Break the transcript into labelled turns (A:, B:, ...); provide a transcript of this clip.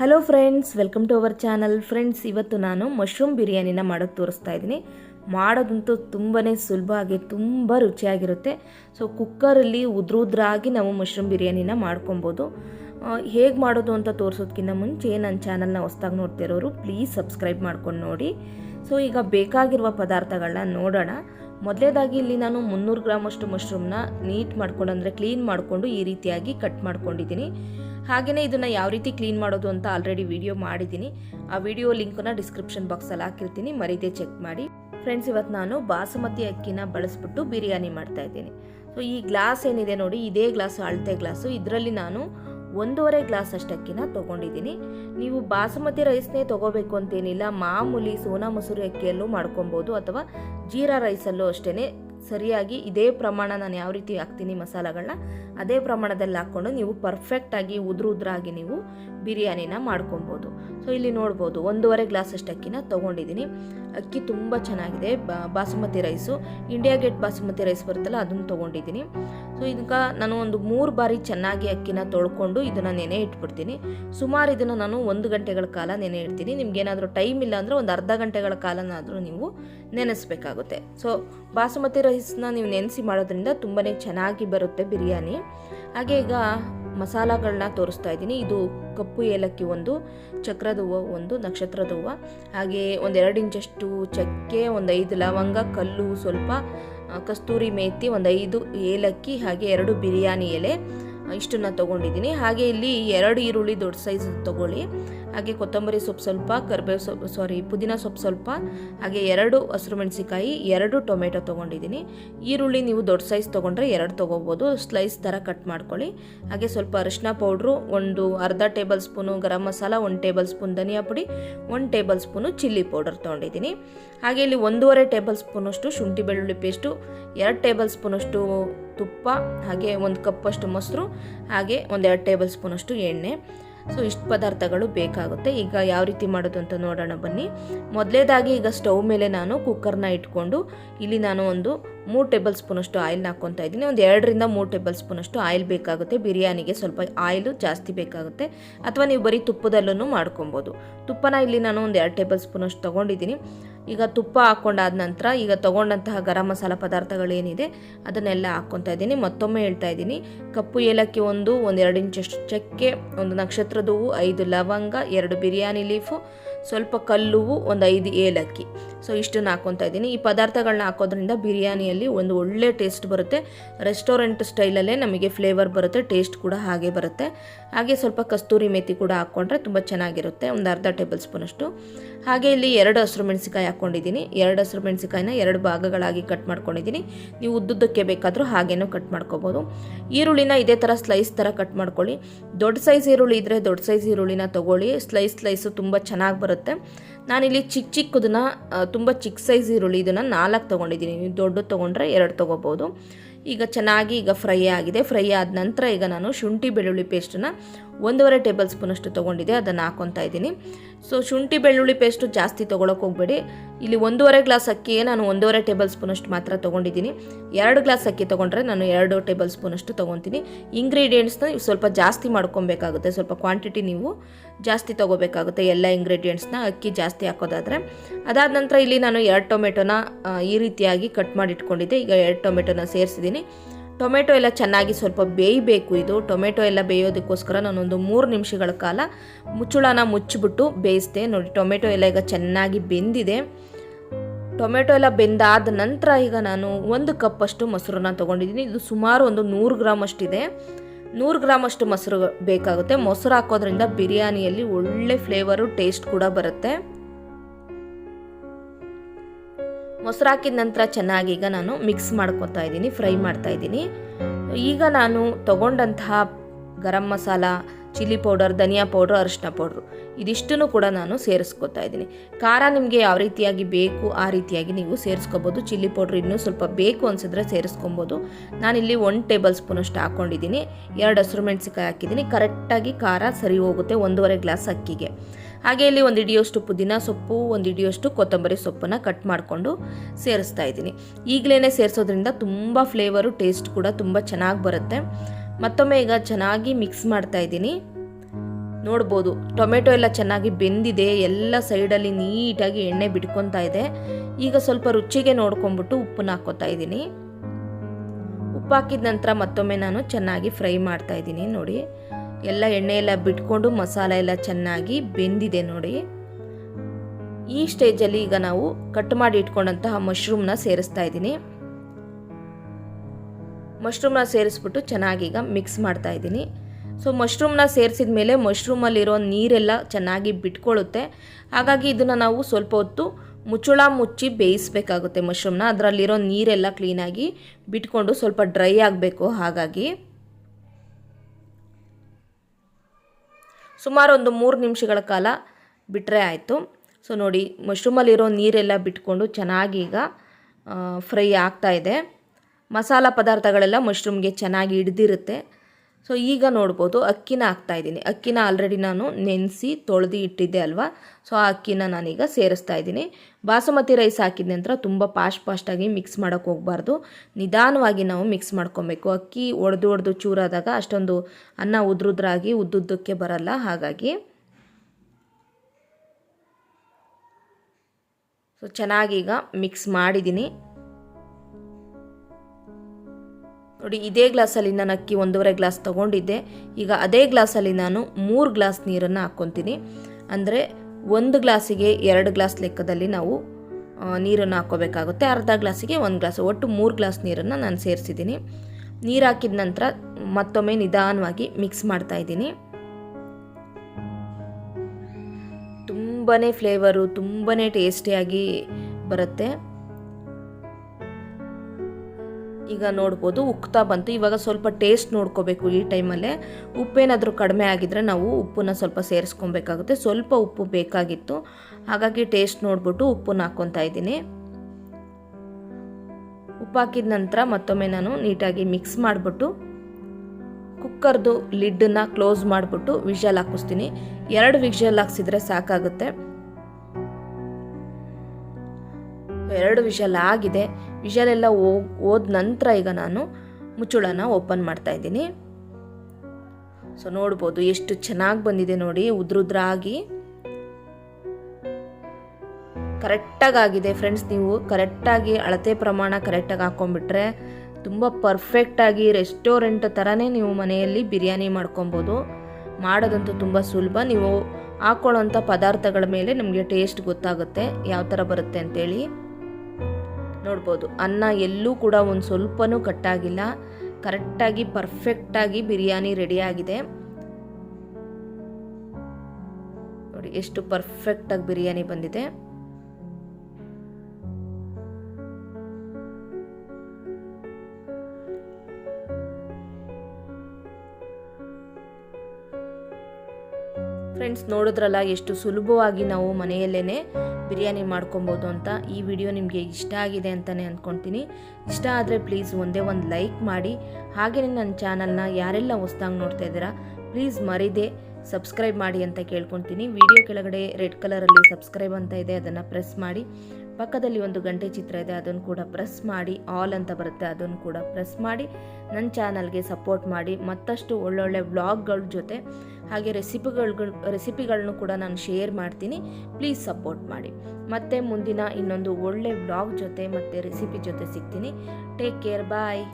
A: Hello friends welcome to our channel friends ಇವತ್ತು ನಾನು mushroom ಬಿರಿಯಾನಿನ ಮಾಡೋದು ತೋರಿಸ್ತಾ ಇದ್ದೀನಿ. ಮಾಡೋದಂತೂ ತುಂಬಾ ಸುಲಭ ಆಗಿ ತುಂಬ ರುಚಿಯಾಗಿರುತ್ತೆ. ಸೊ ಕುಕ್ಕರಲ್ಲಿ ಉದ್ರ ಉದ್ರಾಗಿ ನಾವು ಮಶ್ರೂಮ್ ಬಿರಿಯಾನಿನ ಮಾಡ್ಕೊಬೋದು. ಹೇಗೆ ಮಾಡೋದು ಅಂತ ತೋರಿಸೋದಕ್ಕಿಂತ ಮುಂಚೆ ನನ್ನ ಚಾನಲ್ನ ಹೊಸ್ದಾಗಿ ನೋಡ್ತಿರೋರು ಪ್ಲೀಸ್ ಸಬ್ಸ್ಕ್ರೈಬ್ ಮಾಡ್ಕೊಂಡು ನೋಡಿ. ಸೊ ಈಗ ಬೇಕಾಗಿರುವ ಪದಾರ್ಥಗಳನ್ನ ನೋಡೋಣ. ಮೊದಲೇದಾಗಿ ಇಲ್ಲಿ ನಾನು ಮುನ್ನೂರು ಗ್ರಾಮಷ್ಟು ಮಶ್ರೂಮ್ನ ನೀಟ್ ಮಾಡ್ಕೊಂಡು ಅಂದರೆ ಕ್ಲೀನ್ ಮಾಡಿಕೊಂಡು ಈ ರೀತಿಯಾಗಿ ಕಟ್ ಮಾಡ್ಕೊಂಡಿದ್ದೀನಿ. ಹಾಗೆಯೇ ಇದನ್ನು ಯಾವ ರೀತಿ ಕ್ಲೀನ್ ಮಾಡೋದು ಅಂತ ಆಲ್ರೆಡಿ ವಿಡಿಯೋ ಮಾಡಿದ್ದೀನಿ. ಆ ವಿಡಿಯೋ ಲಿಂಕನ್ನು ಡಿಸ್ಕ್ರಿಪ್ಷನ್ ಬಾಕ್ಸಲ್ಲಿ ಹಾಕಿರ್ತೀನಿ. ಮರೀದೇ ಚೆಕ್ ಮಾಡಿ. ಫ್ರೆಂಡ್ಸ್ ಇವತ್ತು ನಾನು ಬಾಸುಮತಿ ಅಕ್ಕಿನ ಬಳಸ್ಬಿಟ್ಟು ಬಿರಿಯಾನಿ ಮಾಡ್ತಾ ಇದ್ದೀನಿ. ಸೊ ಈ ಗ್ಲಾಸ್ ಏನಿದೆ ನೋಡಿ, ಇದೇ ಗ್ಲಾಸು ಅಳತೆ ಗ್ಲಾಸು ಇದರಲ್ಲಿ ನಾನು ಒಂದೂವರೆ ಗ್ಲಾಸ್ ಅಷ್ಟು ಅಕ್ಕಿನ ತೊಗೊಂಡಿದ್ದೀನಿ. ನೀವು ಬಾಸುಮತಿ ರೈಸ್ನೇ ತೊಗೋಬೇಕು ಅಂತೇನಿಲ್ಲ, ಮಾಮೂಲಿ ಸೋನಾ ಮಸೂರಿ ಅಕ್ಕಿಯಲ್ಲೂ ಮಾಡ್ಕೊಬೋದು, ಅಥವಾ ಜೀರಾ ರೈಸಲ್ಲೂ ಅಷ್ಟೇ ಸರಿಯಾಗಿ ಇದೇ ಪ್ರಮಾಣ ನಾನು ಯಾವ ರೀತಿ ಹಾಕ್ತೀನಿ ಮಸಾಲೆಗಳನ್ನ ಅದೇ ಪ್ರಮಾಣದಲ್ಲಿ ಹಾಕ್ಕೊಂಡು ನೀವು ಪರ್ಫೆಕ್ಟಾಗಿ ಉದ್ರ ಉದ್ರಾಗಿ ನೀವು ಬಿರಿಯಾನಿನ ಮಾಡ್ಕೊಬೋದು. ಸೊ ಇಲ್ಲಿ ನೋಡ್ಬೋದು, ಒಂದೂವರೆ ಗ್ಲಾಸ್ ಅಷ್ಟು ಅಕ್ಕಿನ ತೊಗೊಂಡಿದ್ದೀನಿ. ಅಕ್ಕಿ ತುಂಬ ಚೆನ್ನಾಗಿದೆ basmati rice India gate basmati rice ಬರುತ್ತಲ್ಲ, ಅದನ್ನು ತೊಗೊಂಡಿದ್ದೀನಿ. ಸೊ ಇದಕ್ಕೆ ನಾನು ಒಂದು ಮೂರು ಬಾರಿ ಚೆನ್ನಾಗಿ ಅಕ್ಕಿನ ತೊಳ್ಕೊಂಡು ಇದನ್ನು ನೆನೆ ಇಟ್ಬಿಡ್ತೀನಿ. ಸುಮಾರು ಇದನ್ನು ನಾನು ಒಂದು ಗಂಟೆಗಳ ಕಾಲ ನೆನೆ ಇಡ್ತೀನಿ. ನಿಮ್ಗೇನಾದರೂ ಟೈಮ್ ಇಲ್ಲ ಅಂದರೆ ಒಂದು ಅರ್ಧ ಗಂಟೆಗಳ ಕಾಲನಾದರೂ ನೀವು ನೆನೆಸ್ಬೇಕಾಗುತ್ತೆ. ಸೊ ಬಾಸುಮತಿ ರೈಸ್ನ ನೀವು ನೆನೆಸಿ ಮಾಡೋದ್ರಿಂದ ತುಂಬಾ ಚೆನ್ನಾಗಿ ಬರುತ್ತೆ ಬಿರಿಯಾನಿ. ಹಾಗೆ ಈಗ ಮಸಾಲಗಳನ್ನ ತೋರಿಸ್ತಾ ಇದ್ದೀನಿ. ಇದು ಕಪ್ಪು ಏಲಕ್ಕಿ ಒಂದು ಚಕ್ರದ ಹೂವು ಒಂದು ನಕ್ಷತ್ರದ ಹೂವು ಹಾಗೆ ಒಂದೆರಡು ಇಂಚಷ್ಟು ಚಕ್ಕೆ ಒಂದು ಐದು ಲವಂಗ, ಕಲ್ಲು ಸ್ವಲ್ಪ ಕಸ್ತೂರಿ ಮೇತಿ ಒಂದು ಐದು ಏಲಕ್ಕಿ ಹಾಗೆ ಎರಡು ಬಿರಿಯಾನಿ ಎಲೆ ಇಷ್ಟನ್ನು ತೊಗೊಂಡಿದ್ದೀನಿ. ಹಾಗೆ ಇಲ್ಲಿ ಎರಡು ಈರುಳ್ಳಿ ದೊಡ್ಡ ಸೈಜ್ ತೊಗೊಳ್ಳಿ. ಹಾಗೆ ಕೊತ್ತಂಬರಿ ಸೊಪ್ಪು ಸ್ವಲ್ಪ ಕರ್ಬೇವು ಸೊಪ್ಪು ಸಾರಿ ಪುದೀನ ಸೊಪ್ಪು ಸ್ವಲ್ಪ, ಹಾಗೆ ಎರಡು ಹಸಿರು ಮೆಣಸಿಕಾಯಿ ಎರಡು ಟೊಮೆಟೊ ತೊಗೊಂಡಿದ್ದೀನಿ. ಈರುಳ್ಳಿ ನೀವು ದೊಡ್ಡ ಸೈಜ್ ತೊಗೊಂಡ್ರೆ ಎರಡು ತೊಗೋಬೋದು. ಸ್ಲೈಸ್ ಥರ ಕಟ್ ಮಾಡ್ಕೊಳ್ಳಿ. ಹಾಗೆ ಸ್ವಲ್ಪ ಅರಿಶಿನ ಪೌಡ್ರು ಒಂದು ಅರ್ಧ ಟೇಬಲ್ ಸ್ಪೂನು ಗರಂ ಮಸಾಲ, ಒಂದು ಟೇಬಲ್ ಸ್ಪೂನ್ ಧನಿಯಾ ಪುಡಿ, ಒಂದು ಟೇಬಲ್ ಸ್ಪೂನು ಚಿಲ್ಲಿ ಪೌಡರ್ ತೊಗೊಂಡಿದ್ದೀನಿ. ಹಾಗೆ ಇಲ್ಲಿ ಒಂದೂವರೆ ಟೇಬಲ್ ಸ್ಪೂನಷ್ಟು ಶುಂಠಿ ಬೆಳ್ಳುಳ್ಳಿ ಪೇಸ್ಟು ಎರಡು ಟೇಬಲ್ ಸ್ಪೂನಷ್ಟು ತುಪ್ಪ, ಹಾಗೆ ಒಂದು ಕಪ್ಪಷ್ಟು ಮೊಸರು, ಹಾಗೆ ಒಂದೆರಡು ಟೇಬಲ್ ಸ್ಪೂನಷ್ಟು ಎಣ್ಣೆ. ಸೊ ಇಷ್ಟು ಪದಾರ್ಥಗಳು ಬೇಕಾಗುತ್ತೆ. ಈಗ ಯಾವ ರೀತಿ ಮಾಡೋದು ಅಂತ ನೋಡೋಣ ಬನ್ನಿ. ಮೊದಲೇದಾಗಿ ಈಗ ಸ್ಟವ್ ಮೇಲೆ ನಾನು ಕುಕ್ಕರ್ನ ಇಟ್ಕೊಂಡು ಇಲ್ಲಿ ನಾನು ಒಂದು ಮೂರು ಟೇಬಲ್ ಸ್ಪೂನಷ್ಟು ಆಯಿಲ್ ಹಾಕ್ಕೊತಾ ಇದ್ದೀನಿ. ಒಂದು ಎರಡರಿಂದ ಮೂರು ಟೇಬಲ್ ಸ್ಪೂನಷ್ಟು ಆಯಿಲ್ ಬೇಕಾಗುತ್ತೆ. ಬಿರಿಯಾನಿಗೆ ಸ್ವಲ್ಪ ಆಯಿಲು ಜಾಸ್ತಿ ಬೇಕಾಗುತ್ತೆ. ಅಥವಾ ನೀವು ಬರೀ ತುಪ್ಪದಲ್ಲೂ ಮಾಡ್ಕೊಬೋದು. ತುಪ್ಪನ ಇಲ್ಲಿ ನಾನು ಒಂದು ಎರಡು ಟೇಬಲ್ ಸ್ಪೂನಷ್ಟು ತೊಗೊಂಡಿದ್ದೀನಿ. ಈಗ ತುಪ್ಪ ಹಾಕ್ಕೊಂಡಾದ ನಂತರ ಈಗ ತಗೊಂಡಂತಹ ಗರಂ ಮಸಾಲ ಪದಾರ್ಥಗಳೇನಿದೆ, ಅದನ್ನೆಲ್ಲ ಹಾಕ್ಕೊತಾ ಇದ್ದೀನಿ. ಮತ್ತೊಮ್ಮೆ ಹೇಳ್ತಾ ಇದ್ದೀನಿ. ಕಪ್ಪು ಏಲಕ್ಕಿ ಒಂದು ಒಂದು ಎರಡು ಇಂಚಷ್ಟು ಚಕ್ಕೆ, ಒಂದು ನಕ್ಷತ್ರದ ಹೂವು, ಐದು ಲವಂಗ, ಎರಡು ಬಿರಿಯಾನಿ ಲೀಫು, ಸ್ವಲ್ಪ ಕಲ್ಲುವು ಒಂದು ಐದು ಏಲಕ್ಕಿ. ಸೊ, ಇಷ್ಟನ್ನು ಹಾಕ್ಕೊತಾ ಇದ್ದೀನಿ. ಈ ಪದಾರ್ಥಗಳನ್ನ ಹಾಕೋದ್ರಿಂದ ಬಿರಿಯಾನಿಯಲ್ಲಿ ಒಂದು ಒಳ್ಳೆ ಟೇಸ್ಟ್ ಬರುತ್ತೆ. ರೆಸ್ಟೋರೆಂಟ್ ಸ್ಟೈಲಲ್ಲೇ ನಮಗೆ ಫ್ಲೇವರ್ ಬರುತ್ತೆ, ಟೇಸ್ಟ್ ಕೂಡ ಹಾಗೆ ಬರುತ್ತೆ. ಹಾಗೆ ಸ್ವಲ್ಪ ಕಸ್ತೂರಿ ಮೇಥಿ ಕೂಡ ಹಾಕ್ಕೊಂಡ್ರೆ ತುಂಬ ಚೆನ್ನಾಗಿರುತ್ತೆ. ಒಂದು ಅರ್ಧ ಟೇಬಲ್ ಸ್ಪೂನಷ್ಟು. ಹಾಗೆ ಇಲ್ಲಿ ಎರಡು ಹಸಿರು ಮೆಣಸಿಕಾಯಿ ಹಾಕ್ಕೊಂಡಿದ್ದೀನಿ. ಎರಡು ಹಸಿರು ಮೆಣಸಿಕಾಯಿನ ಎರಡು ಭಾಗಗಳಾಗಿ ಕಟ್ ಮಾಡ್ಕೊಂಡಿದ್ದೀನಿ. ನೀವು ಉದ್ದುದ್ದಕ್ಕೆ ಬೇಕಾದರೂ ಹಾಗೇನೂ ಕಟ್ ಮಾಡ್ಕೋಬೋದು. ಈರುಳ್ಳಿನ ಇದೇ ಥರ ಸ್ಲೈಸ್ ಥರ ಕಟ್ ಮಾಡ್ಕೊಳ್ಳಿ. ದೊಡ್ಡ ಸೈಜ್ ಈರುಳ್ಳಿ ಇದ್ದರೆ ದೊಡ್ಡ ಸೈಜ್ ಈರುಳ್ಳಿನ ತೊಗೊಳ್ಳಿ. ಸ್ಲೈಸ್ ಸ್ಲೈಸು ತುಂಬ ಚೆನ್ನಾಗಿ ಬರುತ್ತೆ. ನಾನಿಲ್ಲಿ ಚಿಕ್ಕ ಚಿಕ್ಕದನ್ನ ತುಂಬ ಚಿಕ್ಕ ಸೈಜ್ ಈರುಳ್ಳಿ ಇದನ್ನು ನಾಲ್ಕು ತೊಗೊಂಡಿದ್ದೀನಿ. ನೀವು ದೊಡ್ಡ ತೊಗೊಂಡ್ರೆ ಎರಡು ತೊಗೋಬೋದು. ಈಗ ಚೆನ್ನಾಗಿ ಈಗ ಫ್ರೈ ಆಗಿದೆ. ಫ್ರೈ ಆದ ನಂತರ ಈಗ ನಾನು ಶುಂಠಿ ಬೆಳ್ಳುಳ್ಳಿ ಪೇಸ್ಟನ್ನ ಒಂದೂವರೆ ಟೇಬಲ್ ಸ್ಪೂನಷ್ಟು ತೊಗೊಂಡಿದ್ದೆ, ಅದನ್ನು ಹಾಕೊತಾ ಇದ್ದೀನಿ. ಸೊ ಶುಂಠಿ ಬೆಳ್ಳುಳ್ಳಿ ಪೇಸ್ಟು ಜಾಸ್ತಿ ತೊಗೊಳಕ್ಕೆ ಹೋಗಬೇಡಿ. ಇಲ್ಲಿ ಒಂದೂವರೆ ಗ್ಲಾಸ್ ಅಕ್ಕಿಯೇ ನಾನು ಒಂದೂವರೆ ಟೇಬಲ್ ಸ್ಪೂನಷ್ಟು ಮಾತ್ರ ತೊಗೊಂಡಿದ್ದೀನಿ. ಎರಡು ಗ್ಲಾಸ್ ಅಕ್ಕಿ ತೊಗೊಂಡ್ರೆ ನಾನು ಎರಡು ಟೇಬಲ್ ಸ್ಪೂನಷ್ಟು ತೊಗೊತೀನಿ. ಇಂಗ್ರೀಡಿಯೆಂಟ್ಸ್ನ ಸ್ವಲ್ಪ ಜಾಸ್ತಿ ಮಾಡ್ಕೊಬೇಕಾಗುತ್ತೆ, ಸ್ವಲ್ಪ ಕ್ವಾಂಟಿಟಿ ನೀವು ಜಾಸ್ತಿ ತೊಗೋಬೇಕಾಗುತ್ತೆ ಎಲ್ಲ ಇಂಗ್ರೀಡಿಯೆಂಟ್ಸ್ನ ಅಕ್ಕಿ ಜಾಸ್ತಿ ಹಾಕೋದಾದರೆ. ಅದಾದ ನಂತರ ಇಲ್ಲಿ ನಾನು ಎರಡು ಟೊಮೆಟೊನ ಈ ರೀತಿಯಾಗಿ ಕಟ್ ಮಾಡಿ ಇಟ್ಕೊಂಡಿದ್ದೆ ಈಗ ಎರಡು ಟೊಮೆಟೊನ ಸೇರಿಸಿದ್ದೀನಿ. ಟೊಮೆಟೊ ಎಲ್ಲ ಚೆನ್ನಾಗಿ ಸ್ವಲ್ಪ ಬೇಯಬೇಕು ಇದು. ಟೊಮೆಟೊ ಎಲ್ಲ ಬೇಯೋದಕ್ಕೋಸ್ಕರ ನಾನೊಂದು ಮೂರು ನಿಮಿಷಗಳ ಕಾಲ ಮುಚ್ಚುಳನ ಮುಚ್ಚಿಬಿಟ್ಟು ಬೇಯಿಸಿದೆ. ನೋಡಿ, ಟೊಮೆಟೊ ಎಲ್ಲ ಈಗ ಚೆನ್ನಾಗಿ ಬೆಂದಿದೆ. ಟೊಮೆಟೊ ಎಲ್ಲ ಬೆಂದಾದ ನಂತರ ಈಗ ನಾನು ಒಂದು ಕಪ್ಪಷ್ಟು ಮೊಸರನ್ನ ತೊಗೊಂಡಿದ್ದೀನಿ. ಇದು ಸುಮಾರು ಒಂದು ನೂರು ಗ್ರಾಮ್ ಅಷ್ಟಿದೆ ನೂರು ಗ್ರಾಮ್ ಅಷ್ಟು ಮೊಸರು ಬೇಕಾಗುತ್ತೆ. ಮೊಸರು ಹಾಕೋದ್ರಿಂದ ಬಿರಿಯಾನಿಯಲ್ಲಿ ಒಳ್ಳೆ ಫ್ಲೇವರು, ಟೇಸ್ಟ್ ಕೂಡ ಬರುತ್ತೆ. ಮೊಸರು ಹಾಕಿದ ನಂತರ ಚೆನ್ನಾಗಿ ಈಗ ನಾನು ಮಿಕ್ಸ್ ಮಾಡ್ಕೊತಾ ಇದ್ದೀನಿ ಫ್ರೈ ಮಾಡ್ತಾ ಇದ್ದೀನಿ. ಈಗ ನಾನು ತಗೊಂಡಂತಹ ಗರಂ ಮಸಾಲ ಚಿಲ್ಲಿ ಪೌಡರ್ ಧನಿಯಾ ಪೌಡ್ರ್ ಅರಿಶಿನ ಪೌಡ್ರು ಇದಿಷ್ಟನ್ನು ಕೂಡ ನಾನು ಸೇರಿಸ್ಕೊತಾ ಇದ್ದೀನಿ. ಖಾರ ನಿಮಗೆ ಯಾವ ರೀತಿಯಾಗಿ ಬೇಕು ಆ ರೀತಿಯಾಗಿ ನೀವು ಸೇರಿಸ್ಕೋಬೋದು. ಚಿಲ್ಲಿ ಪೌಡ್ರ್ ಇನ್ನೂ ಸ್ವಲ್ಪ ಬೇಕು ಅನಿಸಿದ್ರೆ ಸೇರಿಸ್ಕೊಬೋದು. ನಾನಿಲ್ಲಿ ಒನ್ ಟೇಬಲ್ ಸ್ಪೂನಷ್ಟು ಹಾಕ್ಕೊಂಡಿದ್ದೀನಿ ಎರಡು ಹಸಿರು ಮೆಣಸಿಕಾಯಿ ಹಾಕಿದ್ದೀನಿ. ಕರೆಕ್ಟಾಗಿ ಖಾರ ಸರಿ ಹೋಗುತ್ತೆ ಒಂದೂವರೆ ಗ್ಲಾಸ್ ಅಕ್ಕಿಗೆ. ಹಾಗೆ ಇಲ್ಲಿ ಒಂದು ಹಿಡಿಯೋಷ್ಟು ಪುದೀನ ಸೊಪ್ಪು, ಒಂದು ಹಿಡಿಯೋಷ್ಟು ಕೊತ್ತಂಬರಿ ಸೊಪ್ಪನ್ನು ಕಟ್ ಮಾಡಿಕೊಂಡು ಸೇರಿಸ್ತಾ ಇದ್ದೀನಿ. ಈಗಲೇ ಸೇರಿಸೋದ್ರಿಂದ ತುಂಬ ಫ್ಲೇವರು ಟೇಸ್ಟ್ ಕೂಡ ತುಂಬ ಚೆನ್ನಾಗಿ ಬರುತ್ತೆ. ಮತ್ತೊಮ್ಮೆ ಈಗ ಚೆನ್ನಾಗಿ ಮಿಕ್ಸ್ ಮಾಡ್ತಾ ಇದ್ದೀನಿ. ನೋಡ್ಬೋದು, ಟೊಮೆಟೊ ಎಲ್ಲ ಚೆನ್ನಾಗಿ ಬೆಂದಿದೆ, ಎಲ್ಲ ಸೈಡಲ್ಲಿ ನೀಟಾಗಿ ಎಣ್ಣೆ ಬಿಟ್ಕೊತಾ ಇದೆ. ಈಗ ಸ್ವಲ್ಪ ರುಚಿಗೆ ನೋಡ್ಕೊಂಬಿಟ್ಟು ಉಪ್ಪನ್ನ ಹಾಕೋತಾ ಇದ್ದೀನಿ. ಉಪ್ಪು ಹಾಕಿದ ನಂತರ ಮತ್ತೊಮ್ಮೆ ನಾನು ಚೆನ್ನಾಗಿ ಫ್ರೈ ಮಾಡ್ತಾ ಇದ್ದೀನಿ, ನೋಡಿ. ಎಲ್ಲ ಎಣ್ಣೆ ಎಲ್ಲ ಬಿಟ್ಕೊಂಡು ಮಸಾಲೆ ಎಲ್ಲ ಚೆನ್ನಾಗಿ ಬೆಂದಿದೆ ನೋಡಿ. ಈ ಸ್ಟೇಜಲ್ಲಿ ಈಗ ನಾವು ಕಟ್ ಮಾಡಿ ಇಟ್ಕೊಂಡಂತಹ ಮಶ್ರೂಮ್ನ ಸೇರಿಸ್ತಾ ಇದ್ದೀನಿ. ಮಶ್ರೂಮ್ನ ಸೇರಿಸ್ಬಿಟ್ಟು ಚೆನ್ನಾಗಿ ಈಗ ಮಿಕ್ಸ್ ಮಾಡ್ತಾ ಇದ್ದೀನಿ. ಸೊ, ಮಶ್ರೂಮ್ನ ಸೇರಿಸಿದ ಮೇಲೆ ಮಶ್ರೂಮಲ್ಲಿರೋ ನೀರೆಲ್ಲ ಚೆನ್ನಾಗಿ ಬಿಟ್ಕೊಳ್ಳುತ್ತೆ. ಹಾಗಾಗಿ ಇದನ್ನು ನಾವು ಸ್ವಲ್ಪ ಹೊತ್ತು ಮುಚ್ಚುಳ ಮುಚ್ಚಿ ಬೇಯಿಸಬೇಕಾಗುತ್ತೆ ಮಶ್ರೂಮ್ನ. ಅದರಲ್ಲಿರೋ ನೀರೆಲ್ಲ ಕ್ಲೀನಾಗಿ ಬಿಟ್ಕೊಂಡು ಸ್ವಲ್ಪ ಡ್ರೈ ಆಗಬೇಕು ಹಾಗಾಗಿ. ಸುಮಾರು ಒಂದು ಮೂರು ನಿಮಿಷಗಳ ಕಾಲ ಬಿಟ್ಟರೆ ಆಯಿತು. ಸೊ ನೋಡಿ, ಮಶ್ರೂಮಲ್ಲಿರೋ ನೀರೆಲ್ಲ ಬಿಟ್ಕೊಂಡು ಚೆನ್ನಾಗಿ ಈಗ ಫ್ರೈ ಆಗ್ತಾ ಇದೆ. ಮಸಾಲ ಪದಾರ್ಥಗಳೆಲ್ಲ ಮಶ್ರೂಮ್ಗೆ ಚೆನ್ನಾಗಿ ಹಿಡ್ದಿರುತ್ತೆ. ಸೊ ಈಗ ನೋಡ್ಬೋದು, ಅಕ್ಕಿನ ಹಾಕ್ತಾಯಿದ್ದೀನಿ ಅಕ್ಕಿನ ಆಲ್ರೆಡಿ ನಾನು ನೆನೆಸಿ ತೊಳೆದು ಇಟ್ಟಿದ್ದೆ ಅಲ್ವಾ? ಸೊ ಆ ಅಕ್ಕಿನ ನಾನೀಗ ಸೇರಿಸ್ತಾ ಇದ್ದೀನಿ. ಬಾಸುಮತಿ ರೈಸ್ ಹಾಕಿದ ನಂತರ ತುಂಬ ಪಾಸ್ಟ್ ಪಾಸ್ಟಾಗಿ ಮಿಕ್ಸ್ ಮಾಡೋಕ್ಕೆ ಹೋಗಬಾರ್ದು. ನಿಧಾನವಾಗಿ ನಾವು ಮಿಕ್ಸ್ ಮಾಡ್ಕೊಬೇಕು. ಅಕ್ಕಿ ಒಡೆದು ಒಡೆದು ಚೂರಾದಾಗ ಅಷ್ಟೊಂದು ಅನ್ನ ಉದ್ರುದ್ರಾಗಿ ಉದ್ದುದ್ದಕ್ಕೆ ಬರಲ್ಲ. ಹಾಗಾಗಿ ಸೊ ಚೆನ್ನಾಗೀಗ ಮಿಕ್ಸ್ ಮಾಡಿದ್ದೀನಿ. ನೋಡಿ, ಇದೇ ಗ್ಲಾಸಲ್ಲಿ ನಾನು ಅಕ್ಕಿ ಒಂದೂವರೆ ಗ್ಲಾಸ್ ತೊಗೊಂಡಿದ್ದೆ. ಈಗ ಅದೇ ಗ್ಲಾಸಲ್ಲಿ ನಾನು ಮೂರು ಗ್ಲಾಸ್ ನೀರನ್ನು ಹಾಕ್ಕೊತೀನಿ ಅಂದರೆ ಒಂದು ಗ್ಲಾಸಿಗೆ ಎರಡು ಗ್ಲಾಸ್ ಲೆಕ್ಕದಲ್ಲಿ ನಾವು ನೀರನ್ನು ಹಾಕೋಬೇಕಾಗುತ್ತೆ ಅರ್ಧ ಗ್ಲಾಸಿಗೆ ಒಂದು ಗ್ಲಾಸ್, ಒಟ್ಟು ಮೂರು ಗ್ಲಾಸ್ ನೀರನ್ನು ನಾನು ಸೇರಿಸಿದ್ದೀನಿ. ನೀರು ಹಾಕಿದ ನಂತರ ಮತ್ತೊಮ್ಮೆ ನಿಧಾನವಾಗಿ ಮಿಕ್ಸ್ ಮಾಡ್ತಾ ಇದ್ದೀನಿ. ತುಂಬಾ ಫ್ಲೇವರು ತುಂಬಾ ಟೇಸ್ಟಿಯಾಗಿ ಬರುತ್ತೆ. ಈಗ ನೋಡ್ಬೋದು ಉಕ್ತಾ ಬಂತು. ಇವಾಗ ಸ್ವಲ್ಪ ಟೇಸ್ಟ್ ನೋಡ್ಕೋಬೇಕು ಈ ಟೈಮಲ್ಲೇ. ಉಪ್ಪೇನಾದರೂ ಕಡಿಮೆ ಆಗಿದ್ರೆ ನಾವು ಉಪ್ಪನ್ನ ಸ್ವಲ್ಪ ಸೇರಿಸ್ಕೊಬೇಕಾಗುತ್ತೆ. ಸ್ವಲ್ಪ ಉಪ್ಪು ಬೇಕಾಗಿತ್ತು. ಹಾಗಾಗಿ ಟೇಸ್ಟ್ ನೋಡ್ಬಿಟ್ಟು ಉಪ್ಪನ್ನ ಹಾಕ್ಕೊತಾ ಇದ್ದೀನಿ. ಉಪ್ಪು ಹಾಕಿದ ನಂತರ ಮತ್ತೊಮ್ಮೆ ನಾನು ನೀಟಾಗಿ ಮಿಕ್ಸ್ ಮಾಡಿಬಿಟ್ಟು ಕುಕ್ಕರ್ದು ಲಿಡ್ಡನ್ನು ಕ್ಲೋಸ್ ಮಾಡಿಬಿಟ್ಟು ವಿಷಲ್ ಹಾಕಿಸ್ತೀನಿ. ಎರಡು ವಿಷಲ್ ಹಾಕ್ಸಿದ್ರೆ ಸಾಕಾಗುತ್ತೆ. ಎರಡು ವಿಷಲ್ ಆಗಿದೆ. ವಿಷಲ್ ಎಲ್ಲ ಹೋದ ನಂತರ ಈಗ ನಾನು ಮುಚ್ಚುಳನ ಓಪನ್ ಮಾಡ್ತಾ ಇದ್ದೀನಿ. ಸೊ ನೋಡ್ಬೋದು ಎಷ್ಟು ಚೆನ್ನಾಗಿ ಬಂದಿದೆ ನೋಡಿ, ಉದ್ರುದ್ರಾಗಿ. ಕರೆಕ್ಟಾಗಿ ಆಗಿದೆ ಫ್ರೆಂಡ್ಸ್ ನೀವು, ಕರೆಕ್ಟಾಗಿ ಅಳತೆ ಪ್ರಮಾಣ ಕರೆಕ್ಟಾಗಿ ಹಾಕ್ಕೊಂಡ್ಬಿಟ್ರೆ ತುಂಬ ಪರ್ಫೆಕ್ಟಾಗಿ ರೆಸ್ಟೋರೆಂಟ್ ಥರನೇ ನೀವು ಮನೆಯಲ್ಲಿ ಬಿರಿಯಾನಿ ಮಾಡ್ಕೊಬೋದು. ಮಾಡೋದಂತೂ ತುಂಬ ಸುಲಭ. ನೀವು ಹಾಕ್ಕೊಳ್ಳೋಂಥ ಪದಾರ್ಥಗಳ ಮೇಲೆ ನಮಗೆ ಟೇಸ್ಟ್ ಗೊತ್ತಾಗುತ್ತೆ, ಯಾವ ಥರ ಬರುತ್ತೆ ಅಂತೇಳಿ. ನೋಡ್ಬೋದು. ಅನ್ನ ಎಲ್ಲೂ ಕೂಡ ಒಂದು ಸ್ವಲ್ಪನೂ ಕಟ್ಟಾಗಿಲ್ಲ. ಕರೆಕ್ಟಾಗಿ, ಪರ್ಫೆಕ್ಟಾಗಿ ಬಿರಿಯಾನಿ ರೆಡಿಯಾಗಿದೆ. ನೋಡಿ, ಎಷ್ಟು ಪರ್ಫೆಕ್ಟಾಗಿ ಬಿರಿಯಾನಿ ಬಂದಿದೆ. ಫ್ರೆಂಡ್ಸ್ ನೋಡಿದ್ರಲ್ಲ ಎಷ್ಟು ಸುಲಭವಾಗಿ ನಾವು ಮನೆಯಲ್ಲೇ ಬಿರಿಯಾನಿ ಮಾಡ್ಕೊಬೋದು ಅಂತ ಈ ವಿಡಿಯೋ ನಿಮಗೆ ಇಷ್ಟ ಆಗಿದೆ ಅಂತಲೇ ಅಂದ್ಕೊತೀನಿ ಇಷ್ಟ ಆದರೆ ಪ್ಲೀಸ್ ಒಂದೇ ಒಂದು ಲೈಕ್ ಮಾಡಿ. ಹಾಗೆಯೇ ನನ್ನ ಚಾನಲ್ನ ಯಾರೆಲ್ಲ ಹೊಸ್ದಾಗಿ ನೋಡ್ತಾ ಇದ್ದೀರಾ ಪ್ಲೀಸ್ ಮರಿದೆ. ಸಬ್ಸ್ಕ್ರೈಬ್ ಮಾಡಿ ಅಂತ ಕೇಳ್ಕೊತೀನಿ. ವಿಡಿಯೋ ಕೆಳಗಡೆ ರೆಡ್ ಕಲರಲ್ಲಿ ಸಬ್ಸ್ಕ್ರೈಬ್ ಅಂತ ಇದೆ, ಅದನ್ನು ಪ್ರೆಸ್ ಮಾಡಿ. ಪಕ್ಕದಲ್ಲಿ ಒಂದು ಗಂಟೆ ಚಿತ್ರ ಇದೆ, ಅದನ್ನು ಕೂಡ ಪ್ರೆಸ್ ಮಾಡಿ ಆಲ್ ಅಂತ ಬರುತ್ತೆ, ಅದನ್ನು ಕೂಡ ಪ್ರೆಸ್ ಮಾಡಿ ನನ್ನ ಚಾನಲ್ಗೆ ಸಪೋರ್ಟ್ ಮಾಡಿ, ಮತ್ತಷ್ಟು ಒಳ್ಳೊಳ್ಳೆ ವ್ಲಾಗ್ಗಳ ಜೊತೆ, ಹಾಗೆ ರೆಸಿಪಿಗಳು ರೆಸಿಪಿಗಳನ್ನು ಕೂಡ ನಾನು ಶೇರ್ ಮಾಡ್ತೀನಿ ಪ್ಲೀಸ್ ಸಪೋರ್ಟ್ ಮಾಡಿ. ಮತ್ತೆ ಮುಂದಿನ ಇನ್ನೊಂದು ಒಳ್ಳೆ ವ್ಲಾಗ್ ಜೊತೆ, ಮತ್ತು ರೆಸಿಪಿ ಜೊತೆ ಸಿಗ್ತೀನಿ. Take care bye